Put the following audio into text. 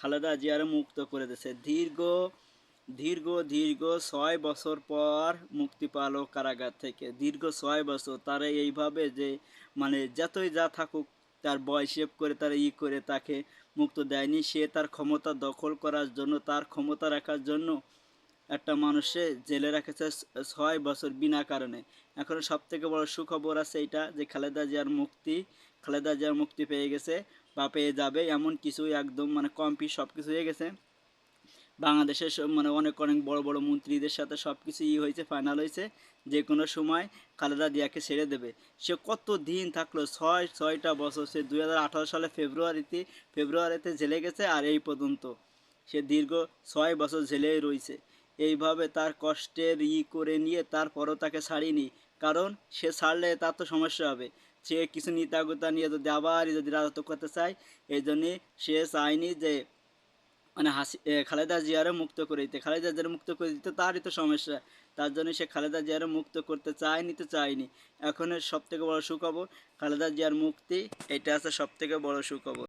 খালেদা জিয়ারে মুক্ত করে দিয়েছে। দীর্ঘ দীর্ঘ দীর্ঘ ছয় বছর পর মুক্তি পালো কারাগার থেকে। দীর্ঘ ছয় বছর তারা এইভাবে যে মানে যতই যা থাকুক, তার বয়স হিসেব করে, তারা ই করে তাকে মুক্ত দেয়নি। সে তার ক্ষমতা দখল করার জন্য, তার ক্ষমতা রাখার জন্য একটা মানুষে জেলে রেখেছে ছয় বছর বিনা কারণে। এখন সব থেকে বড় সুখবর আছে এটা যে, খালেদা জিয়ার মুক্তি, খালেদা জিয়ার মুক্তি পেয়ে গেছে। বা পেয়ে যাবে, এমন কিছু একদম মানে কমপ্লিট সব কিছু হয়ে গেছে। বাংলাদেশের মানে অনেক অনেক বড় বড় মন্ত্রীদের সাথে সব কিছু ই হয়েছে ফাইনাল হয়েছে। যে কোনো সময় খালেদা জিয়াকে ছেড়ে দেবে। সে কত দিন থাকল? ছয়, ছয়টা বছর। সে দুই হাজার আঠারো সালে ফেব্রুয়ারিতে ফেব্রুয়ারিতে জেলে গেছে আর এই পর্যন্ত। সে দীর্ঘ ছয় বছর জেলেই রয়েছে। এইভাবে তার কষ্টের ই করে নিয়ে তারপরও তাকে ছাড়িনি। কারণ সে ছাড়লে তার তো সমস্যা হবে। সে কিছু নিতাগতা নিয়ে যদি আবার যদি রাজত্ব করতে চায়, এই জন্যে সে চায়নি যে মানে হাসি খালেদা জিয়ারে মুক্ত করে দিতে। খালেদা জিয়ারে মুক্ত করে দিতে তারই তো সমস্যা। তার জন্য সে খালেদা জিয়ারে মুক্ত করতে চায়নি তো চায়নি। এখন সব থেকে বড় সুখবর, খালেদা জিয়ার মুক্তি, এটা আছে সব থেকে বড় সুখবর।